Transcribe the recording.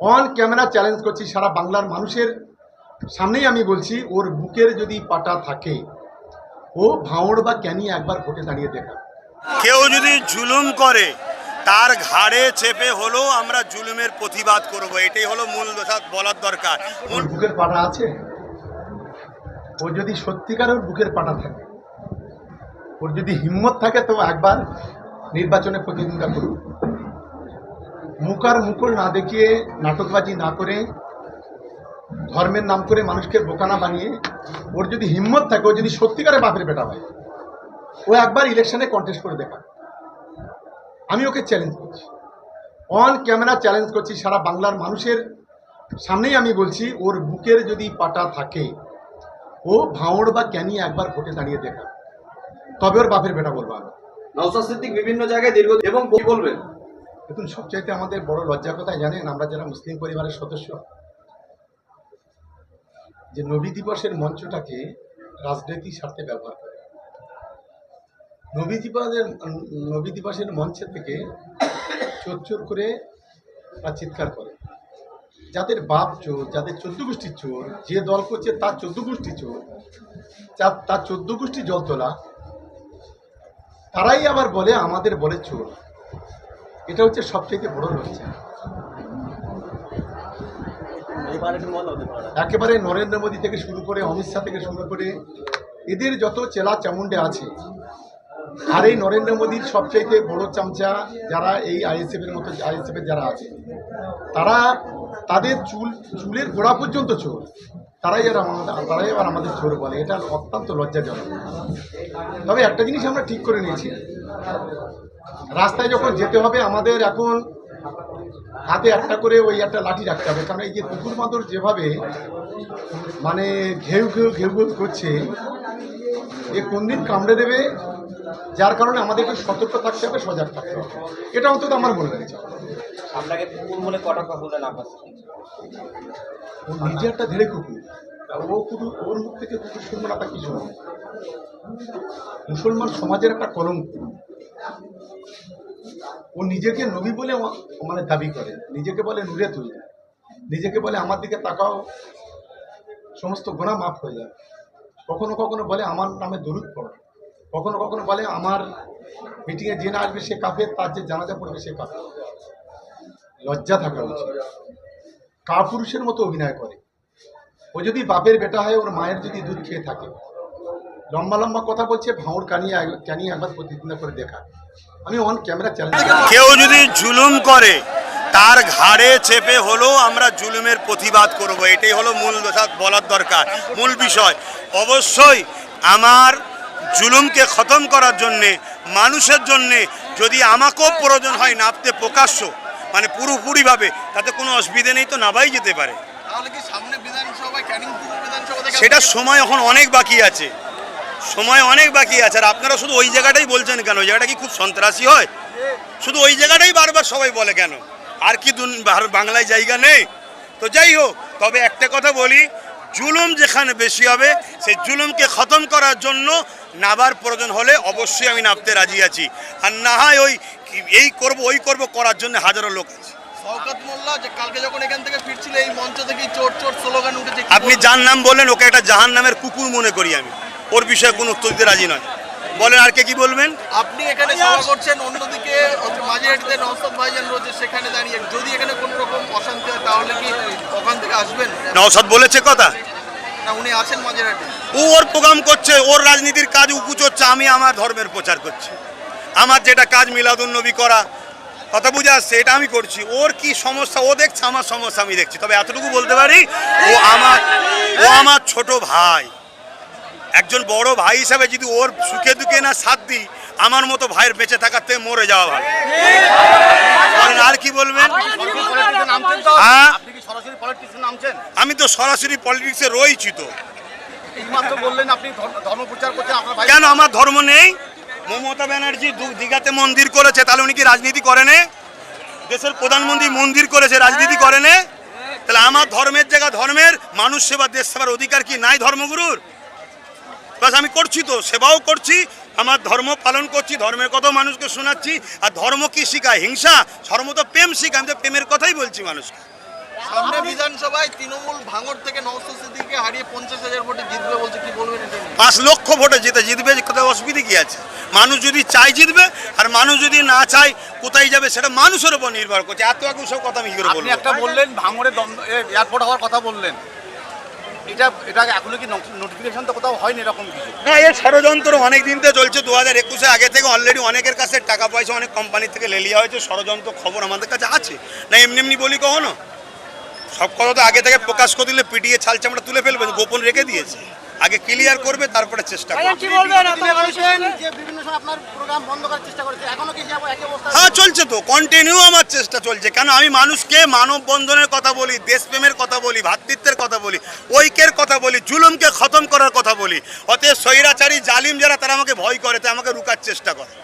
On camera challenge করছি সারা বাংলার মানুষের। সামনেই আমি বলছি ওর বুকের যদি পাটা থাকে ও ভাঁড় বা ক্যানি একবার ভোটে দাঁড়িয়ে দেখা কেউ যদি জুলুম করে তার ঘাড়ে চেপে হলেও আমরা জুলুমের প্রতিবাদ করব। এটাই হলো মূল বলার দরকার। ওর বুকের পাটা আছে? ওর যদি সত্যিকার ওর বুকের পাটা থাকে ওর যদি হিম্মত থাকে তো একবার নির্বাচনে প্রতিদ্বন্দ্বিতা করুক। মুখার মুকুল না দেখিয়ে নাটকবাজি না করে, ধর্মের নাম করে মানুষকে বোকানা বানিয়ে, ওর যদি হিম্মত থাকে, ও যদি সত্যিকারে বাপের বেটা হয়, ও একবার ইলেকশনে কন্টেস্ট করে দেখা আমি ওকে চ্যালেঞ্জ করছি। অন ক্যামেরা চ্যালেঞ্জ করছি, সারা বাংলার মানুষের সামনেই আমি বলছি, ওর বুকের যদি পাটা থাকে, ও ভাঁড় বা ক্যানি একবার ভোটে দাঁড়িয়ে দেখা তবে ওর বাপের বেটা বলব আমি। নওসাদ সিদ্দিক বিভিন্ন জায়গায় দীর্ঘ এবং বলবেন। দেখুন, সবচাইতে আমাদের বড় লজ্জা কোথায় জানেন, আমরা যারা মুসলিম পরিবারের সদস্য, যে নবী দিবসের মঞ্চটাকে রাজনৈতিক স্বার্থে ব্যবহার করে। নবী দিবসের নবী দিবসের মঞ্চে থেকে চোর চোর করে তা চিৎকার করে। যাদের বাপ চোর, যাদের চোদ্দ গোষ্ঠীর চোর, যে দল করছে তার চোদ্দ গোষ্ঠী চোর তার চোদ্দ গোষ্ঠী জল তোলা, তারাই আবার বলে, আমাদের বলে চোর। এটা হচ্ছে সবচেয়ে বড় লজ্জা একেবারে নরেন্দ্র মোদী থেকে শুরু করে অমিত শাহ থেকে শুরু করে এদের যত চেলা চামুন্ডে আছে আর এই নরেন্দ্র মোদীর সবচাইতে বড় চামচা যারা এই আইএসএফ এর মতো আইএসএফ এর যারা আছে তারা তাদের চুল চুলের গোড়া পর্যন্ত চোর। তারাই আর আমাদের তারাই আবার আমাদের চোর বলে। এটা অত্যন্ত লজ্জাজনক। তবে একটা জিনিস আমরা ঠিক করে নিয়েছি রাস্তায় যখন যেতে হবে আমাদের এখন হাতে একটা করে ওই একটা লাঠি রাখতে হবে। কারণ এই যে কুকুর মাদর যেভাবে মানে ঘেউ ঘেউ ঘেউ ঘেউ করছে এ কোন দিন কামড়ে দেবে? যার কারণে আমাদেরকে সতর্ক থাকতে হবে সজাগ থাকতে হবে। এটা অন্তত আমার মনে হয়েছে। আপনাকে কুকুর বলে কটা কথা বললেন আপনার ও নিজে একটা ধীরে কুকুর। ও কুকুর ওর মুখ থেকে কুকুর শুনব না তা কি মুসলমান সমাজের একটা কলঙ্ক। ও নিজেকে নবী বলে মানে দাবি করে। নিজেকে বলে নুরে তুই নিজেকে বলে আমার দিকে তাকাও। সমস্ত গোনা মাফ হয়ে যাবে কখনো কখনো বলে আমার নামে দরুদ পড়ো। কখনো কখনো বলে আমার মিটিংয়ে যে না আসবে সে কাফের, তার যে জানাজা পড়বে সে কাফের। লজ্জা থাকা উচিত। কাপুরুষের মতো অভিনয় করে। ও যদি বাপের বেটা হয়, ওর মায়ের যদি দুধ খেয়ে থাকে লম্বা লম্বা কথা বলছে ভাঁড় কানিয়ে কানিয়ে একবার প্রতিদ্বন্দ্বিতা করে দেখা। আমি অন ক্যামেরা চ্যালেঞ্জ কেউ যদি জুলুম করে তার ঘাড়ে চেপে হলেও আমরা জুলুমের প্রতিবাদ করব। এটাই হলো মূল বলার দরকার। মূল বিষয় অবশ্যই আমার জুলুমকে খতম করার জন্যে মানুষের জন্যে যদি আমাকেও প্রয়োজন হয় নাপতে প্রকাশ্য মানে পুরোপুরিভাবে তাতে কোনো অসুবিধে নেই তো নাবাই যেতে পারে। সেটা সময় এখন অনেক বাকি আছে। সময় অনেক বাকি আছে আর আপনারা শুধু ওই জায়গাটাই বলছেন কেন? ওই জায়গাটা কি খুব সন্ত্রাসী হয়? শুধু ওই জায়গাটাই বারবার সবাই বলে কেন? আর কি বাংলায় জায়গা নেই? তো যাই হোক তবে একটা কথা বলি জুলুম যেখানে বেশি হবে সেই জুলুমকে খতম করার জন্য নাবার প্রয়োজন হলে অবশ্যই আমি নাবতে রাজি আছি। আর না হয় ওই এই করব ওই করব করার জন্য হাজারো লোক আছে। মোল্লা যে কালকে যখন এখান থেকে ফিরছিল এই মঞ্চ থেকেই চোর চোর স্লোগান উঠেছে আপনি যার নাম বললেন ওকে একটা জাহান নামের কুকুর মনে করি আমি। ওর বিষয়ে কোনো উত্তর দিতে রাজি নয়। বলেন আর কে কি বলবেন? আপনি এখানে সভা করছেন অন্যদিকে মাঝিহাটিতে নওসাদ ভাইজান রয়েছে সেখানে দাঁড়িয়ে। যদি এখানে কোনো রকম অশান্তি হয় তাহলে কি ওখান থেকে আসবেন? নওসাদ বলেছে কথা? না উনি আছেন মাঝিহাটি ও ওর প্রোগ্রাম করছে ওর রাজনীতির কাজ উকুচ হচ্ছে আমি আমার ধর্মের প্রচার করছি। আমার যেটা কাজ মিলাদুন নবী করা কথা বুঝে আসছে এটা আমি করছি। ওর কি সমস্যা? ও দেখছে আমার সমস্যা আমি দেখছি। তবে এতটুকু বলতে পারি ও আমার ও আমার ছোট ভাই। একজন বড় ভাই হিসাবে যদি ওর সুখে দুঃখে না সাথ দিই আমার মতো ভাইয়ের বেঁচে থাকার থেকে মরে যাওয়া ভালো। আর কি বলবেন? হ্যাঁ? আমি তো সরাসরি পলিটিক্সে রয়েছি তো। কেন আমার ধর্ম নেই? মমতা ব্যানার্জি দীঘাতে মন্দির করেছে তাহলে উনি কি রাজনীতি করেনে দেশের প্রধানমন্ত্রী মন্দির করেছে রাজনীতি করেনে তাহলে আমার ধর্মের জায়গা ধর্মের মানুষ সেবা দেশ সেবার অধিকার কি নাই ধর্মগুরুর? বাস আমি করছি তো সেবাও করছি আমার ধর্ম পালন করছি ধর্মের কথাও মানুষকে শোনাচ্ছি আর ধর্ম কি শেখায় হিংসা? ধর্ম তো প্রেম শেখায় আমি তো প্রেমের কথাই বলছি মানুষকে। সামনে বিধানসভায় তৃণমূল ভাঙড় থেকে সিদ্দিককে হারিয়ে পঞ্চাশ হাজার ভোটে জিতবে বলছে কি বলবেন পাঁচ লক্ষ ভোটে জিতে জিতবে কোথায় অসুবিধে কি আছে? মানুষ যদি চাই জিতবে আর মানুষ যদি না চায় কোথায় যাবে সেটা মানুষের উপর নির্ভর করছে। এত এক সব কথা আমি কি করে বলব? একটা বললেন ভাঙড়ে এয়ারপোর্ট হওয়ার কথা বললেন। এটা এটা এখনও কি তো কোথাও হয়নি এরকম ষড়যন্ত্র অনেক দিন তো চলছে। দু হাজার একুশে আগে থেকে অলরেডি অনেকের কাছে টাকা পয়সা অনেক থেকে হয়েছে, ষড়যন্ত্র খবর আমাদের কাছে আছে। না, এমনি এমনি বলি সব তো আগে থেকে প্রকাশ করে দিলে পিটিয়ে ছাল তুলে গোপন রেখে দিয়েছে। আগে ক্লিয়ার করবে তারপরে চেষ্টা করবে। কি বলবেন? আপনারা বলছেন যে বিভিন্ন সময় আপনার প্রোগ্রাম বন্ধ করার চেষ্টা করেছে। এখনও কি যাব একই অবস্থা? হ্যাঁ চলছে তো। কন্টিনিউ আমার চেষ্টা চলছে। কেন? আমি মানুষকে মানববন্ধনের কথা বলি দেশপ্রেমের কথা বলি ভাতৃত্বের কথা বলি ঐক্যের কথা বলি জুলুমকে খতম করার কথা বলি। অতএব স্বৈরাচারী জালিম যারা তারা আমাকে ভয় করে তাই আমাকে রুকার চেষ্টা করে।